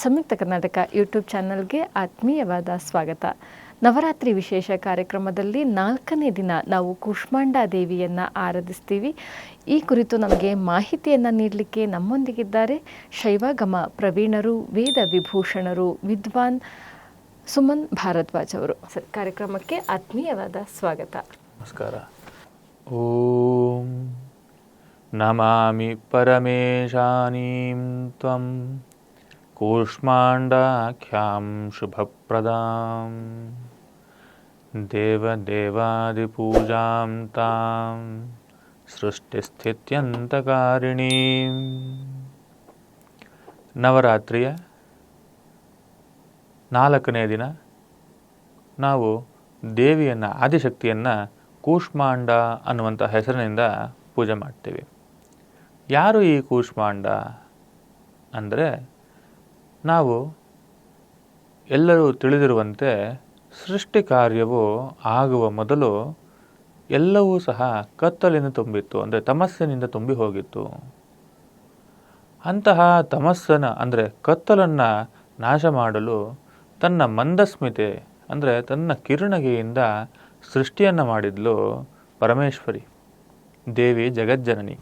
ಸಂಯುಕ್ತ Karnataka YouTube ಚಾನಲ್ಗೆ ಆತ್ಮೀಯವಾದ ಸ್ವಾಗತ. ನವರಾತ್ರಿ ವಿಶೇಷ ಕಾರ್ಯಕ್ರಮದಲ್ಲಿ ನಾಲ್ಕನೇ ದಿನ ನಾವು ಕೂಷ್ಮಾಂಡ ದೇವಿಯನ್ನು ಆರಾಧಿಸ್ತೀವಿ. ಈ ಕುರಿತು ನಮಗೆ ಮಾಹಿತಿಯನ್ನು ನೀಡಲಿಕ್ಕೆ ನಮ್ಮೊಂದಿಗಿದ್ದಾರೆ ಶೈವಾಗಮ ಪ್ರವೀಣರು, ವೇದ ವಿಭೂಷಣರು, ವಿದ್ವಾನ್ ಸುಮನ್ ಭಾರದ್ವಾಜ್ ಅವರು. ಕಾರ್ಯಕ್ರಮಕ್ಕೆ ಆತ್ಮೀಯವಾದ ಸ್ವಾಗತ. ನಮಸ್ಕಾರ. ಓಂ ನಮಾಮಿ ಪರಮೇಶಾನೀಂ ತ್ವಂ ಕೂಷ್ಮಾಂಡಾಖ್ಯಾಂ ಶುಭಪ್ರದಾಂ ದೇವದೇವಾದಿಪೂಜಾಂ ತಾಂ ಸೃಷ್ಟಿಸ್ಥಿತ್ಯಂತಕಾರಿಣೀಂ ನವರಾತ್ರಿಯ ನಾಲ್ಕನೇ ದಿನ ನಾವು ದೇವಿಯನ್ನು, ಆದಿಶಕ್ತಿಯನ್ನು ಕೂಷ್ಮಾಂಡ ಅನ್ನುವಂಥ ಹೆಸರಿನಿಂದ ಪೂಜೆ ಮಾಡ್ತೀವಿ. ಯಾರು ಈ ಕೂಷ್ಮಾಂಡ ಅಂದರೆ ನಾವು ಎಲ್ಲರೂ ತಿಳಿದಿರುವಂತೆ ಸೃಷ್ಟಿ ಕಾರ್ಯವು ಆಗುವ ಮೊದಲು ಎಲ್ಲವೂ ಸಹ ಕತ್ತಲಿನ ತುಂಬಿತ್ತು, ಅಂದರೆ ತಮಸ್ಸಿನಿಂದ ತುಂಬಿ ಹೋಗಿತ್ತು. ಅಂತಹ ತಮಸ್ಸನ್ನು, ಅಂದರೆ ಕತ್ತಲನ್ನು ನಾಶ ಮಾಡಲು ತನ್ನ ಮಂದಸ್ಮಿತೆ, ಅಂದರೆ ತನ್ನ ಕಿರಣಗೆಯಿಂದ ಸೃಷ್ಟಿಯನ್ನು ಮಾಡಿದ್ಲು ಪರಮೇಶ್ವರಿ, ದೇವಿ ಜಗಜ್ಜನನಿ.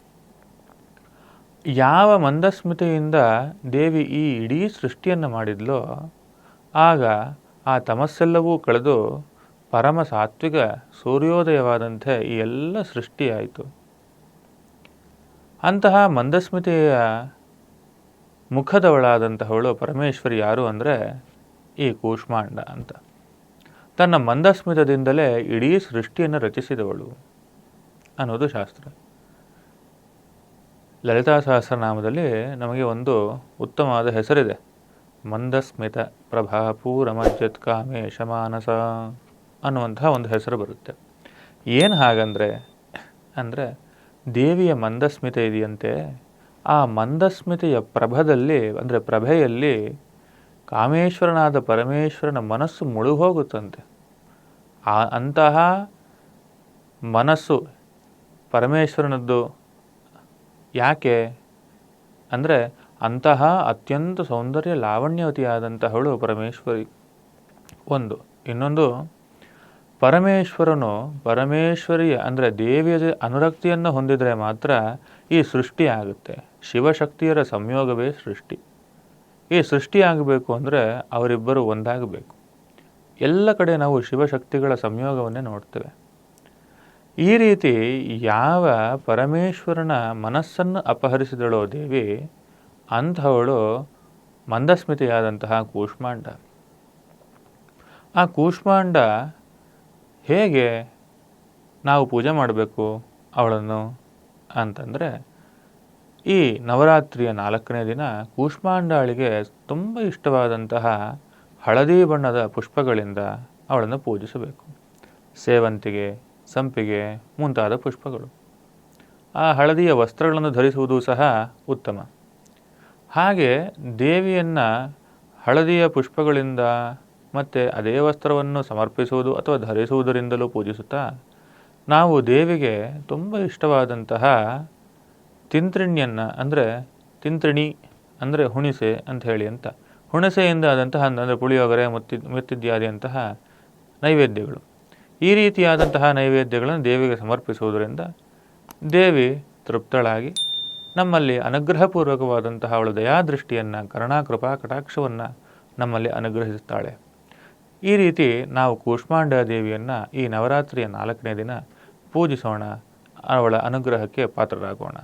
ಯಾವ ಮಂದಸ್ಮಿತೆಯಿಂದ ದೇವಿ ಈ ಇಡೀ ಸೃಷ್ಟಿಯನ್ನು ಮಾಡಿದ್ಲೋ, ಆಗ ಆ ತಮಸ್ಸೆಲ್ಲವೂ ಕಳೆದು ಪರಮ ಸಾತ್ವಿಕ ಸೂರ್ಯೋದಯವಾದಂತೆ ಈ ಎಲ್ಲ ಸೃಷ್ಟಿಯಾಯಿತು ಅಂತಹ ಮಂದಸ್ಮಿತೆಯ ಮುಖದವಳಾದಂತಹವಳು ಪರಮೇಶ್ವರಿ ಯಾರು ಅಂದರೆ ಈ ಕೂಷ್ಮಾಂಡ ಅಂತ. ತನ್ನ ಮಂದಸ್ಮಿತದಿಂದಲೇ ಇಡೀ ಸೃಷ್ಟಿಯನ್ನು ರಚಿಸಿದವಳು ಅನ್ನೋದು ಶಾಸ್ತ್ರ. ಲಲಿತಾ ಸಹಸ್ರನಾಮದಲ್ಲಿ ನಮಗೆ ಒಂದು ಉತ್ತಮವಾದ ಹೆಸರಿದೆ. ಮಂದಸ್ಮಿತ ಪ್ರಭಾಪೂರಮಜ್ಜತ್ ಕಾಮೇಶ ಮಾನಸ ಅನ್ನುವಂತಹ ಒಂದು ಹೆಸರು ಬರುತ್ತೆ. ಏನು ಹಾಗಂದರೆ, ಅಂದರೆ ದೇವಿಯ ಮಂದಸ್ಮಿತ ಇದೆಯಂತೆ. ಆ ಮಂದಸ್ಮಿತೆಯ ಪ್ರಭದಲ್ಲಿ, ಅಂದರೆ ಪ್ರಭೆಯಲ್ಲಿ ಕಾಮೇಶ್ವರನಾದ ಪರಮೇಶ್ವರನ ಮನಸ್ಸು ಮುಳುಗೋಗುತ್ತಂತೆ. ಆ ಅಂತಹ ಮನಸ್ಸು ಪರಮೇಶ್ವರನದ್ದು ಯಾಕೆ? ಅಂದರೆ ಅಂತಹ ಅತ್ಯಂತ ಸೌಂದರ್ಯ ಲಾವಣ್ಯವತಿಯಾದಂತಹಳು ಪರಮೇಶ್ವರಿ. ಒಂದು. ಇನ್ನೊಂದು, ಪರಮೇಶ್ವರನು ಪರಮೇಶ್ವರಿಯ ಅಂದರೆ ದೇವಿಯ ಅನುರಕ್ತಿಯನ್ನು ಹೊಂದಿದರೆ ಮಾತ್ರ ಈ ಸೃಷ್ಟಿ ಆಗುತ್ತೆ. ಶಿವಶಕ್ತಿಯರ ಸಂಯೋಗವೇ ಸೃಷ್ಟಿ. ಈ ಸೃಷ್ಟಿಯಾಗಬೇಕು ಅಂದರೆ ಅವರಿಬ್ಬರು ಒಂದಾಗಬೇಕು. ಎಲ್ಲ ಕಡೆ ನಾವು ಶಿವಶಕ್ತಿಗಳ ಸಂಯೋಗವನ್ನೇ ನೋಡ್ತೇವೆ. ಈ ರೀತಿ ಯಾವ ಪರಮೇಶ್ವರನ ಮನಸ್ಸನ್ನು ಅಪಹರಿಸಿದಳೋ ದೇವಿ, ಅಂಥವಳು ಮಂದಸ್ಮಿತೆಯಾದಂತಹ ಕೂಷ್ಮಾಂಡ. ಆ ಕೂಷ್ಮಾಂಡ ಹೇಗೆ ನಾವು ಪೂಜೆ ಮಾಡಬೇಕು ಅವಳನ್ನು ಅಂತಂದರೆ, ಈ ನವರಾತ್ರಿಯ ನಾಲ್ಕನೇ ದಿನ ಕೂಷ್ಮಾಂಡಾಳಿಗೆ ತುಂಬ ಇಷ್ಟವಾದಂತಹ ಹಳದಿ ಬಣ್ಣದ ಪುಷ್ಪಗಳಿಂದ ಅವಳನ್ನು ಪೂಜಿಸಬೇಕು. ಸೇವಂತಿಗೆ ಸಂಪಿಗೆ ಮುಂತಾದ ಪುಷ್ಪಗಳು. ಆ ಹಳದಿಯ ವಸ್ತ್ರಗಳನ್ನು ಧರಿಸುವುದು ಸಹ ಉತ್ತಮ. ಹಾಗೆ ದೇವಿಯನ್ನು ಹಳದಿಯ ಪುಷ್ಪಗಳಿಂದ ಮತ್ತು ಅದೇ ವಸ್ತ್ರವನ್ನು ಸಮರ್ಪಿಸುವುದು ಅಥವಾ ಧರಿಸುವುದರಿಂದಲೂ ಪೂಜಿಸುತ್ತಾ, ನಾವು ದೇವಿಗೆ ತುಂಬ ಇಷ್ಟವಾದಂತಹ ತಿಂತ್ರಿಣಿಯನ್ನು ಅಂದರೆ ತಿಂತ್ರಿಣಿ ಅಂದರೆ ಹುಣಿಸೆ ಅಂತ ಹೇಳಿ ಅಂತ. ಹುಣಸೆಯಿಂದ ಆದಂತಹ ಅಂದರೆ ಪುಳಿಯೋಗರೆ, ಮುತ್ತಿ ಮತ್ತಿತ್ಯಾದಿಯಂತಹ ನೈವೇದ್ಯಗಳು. ಈ ರೀತಿಯಾದಂತಹ ನೈವೇದ್ಯಗಳನ್ನು ದೇವಿಗೆ ಸಮರ್ಪಿಸುವುದರಿಂದ ದೇವಿ ತೃಪ್ತಳಾಗಿ ನಮ್ಮಲ್ಲಿ ಅನುಗ್ರಹಪೂರ್ವಕವಾದಂತಹ ಅವಳ ದಯಾದೃಷ್ಟಿಯನ್ನು ಕರುಣಾಕೃಪಾ ಕಟಾಕ್ಷವನ್ನು ನಮ್ಮಲ್ಲಿ ಅನುಗ್ರಹಿಸುತ್ತಾಳೆ. ಈ ರೀತಿ ನಾವು ಕೂಷ್ಮಾಂಡ ದೇವಿಯನ್ನು ಈ ನವರಾತ್ರಿಯ ನಾಲ್ಕನೇ ದಿನ ಪೂಜಿಸೋಣ, ಅವಳ ಅನುಗ್ರಹಕ್ಕೆ ಪಾತ್ರರಾಗೋಣ.